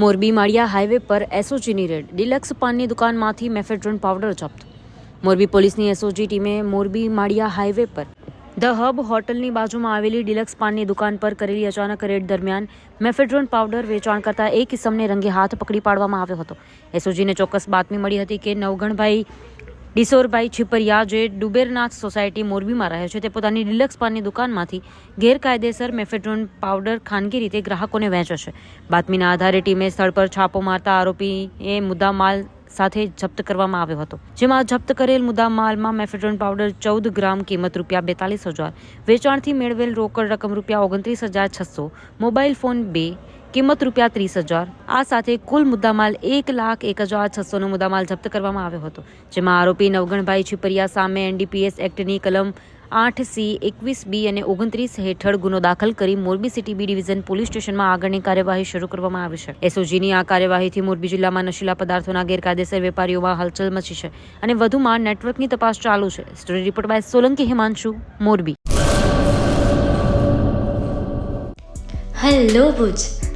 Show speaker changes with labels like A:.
A: Morbi Maliya highway પર એસઓજીની red. Deluxe પાનની દુકાનમાંથી મેફેડ્રોન પાવડર જપ્ત. મોરબી પોલીસની એસઓજી ટીમે મોરબી માળિયા હાઈવે પર ધ હબ હોટલની બાજુમાં આવેલી ડિલક્સ પાનની દુકાન પર કરેલી અચાનક રેડ દરમિયાન મેફેડ્રોન પાવડર વેચાણ કરતા એક કિસમને રંગે હાથ પકડી પાડવામાં આવ્યો હતો. એસઓજીને ચોક્કસ બાતમી મળી હતી કે નવગણભાઈ ડિસોરભાઈ છીપરિયા જે ડુબેરનાથ સોસાયટી મોરબીમાં રહે છે. તે પોતાની ડિલક્સ પાનની દુકાનમાંથી ગેરકાયદેસર મેફેડ્રોન પાવડર ખાનગી રીતે ગ્રાહકોને વેચે છે. બાતમીના આધારે ટીમે સ્થળ પર છાપો મારતા આરોપીએ મુદ્દામાલ સાથે જપ્ત કરવામાં આવ્યો હતો. જેમાં જપ્ત કરેલ મુદ્દામાલમાં મેફેડ્રોન પાવડર ચૌદ ગ્રામ કિંમત રૂપિયા બેતાલીસ હજાર, વેચાણથી મેળવેલ રોકડ રકમ રૂપિયા ઓગણત્રીસ હજાર છસો, મોબાઈલ ફોન બે કિંમત રૂપિયા ત્રીસ હજાર. આ સાથે કુલ મુદ્દામાલ એક લાખ એક હજાર છસોનો મુદ્દામાલ જપ્ત કરવામાં આવ્યો હતો, જેમાં આરોપી નવગણભાઈ છીપરિયા સામે એનડીપીએસ એક્ટની કલમ આઠ સી એકવીસ બી અને ઓગણત્રીસ હેઠળ ગુનો દાખલ કરી Morbi city B division police સ્ટેશનમાં આગળની કાર્યવાહી શરૂ કરવામાં આવી છે. એસઓજીની આ કાર્યવાહીથી મોરબી જિલ્લામાં નશીલા પદાર્થોના ગેરકાયદેસર વેપારીઓમાં હલચલ મચી છે અને વધુમાં નેટવર્કની તપાસ ચાલુ છે. Story report by Solanki Himanshu, Morbi.
B: Hello Bhuj.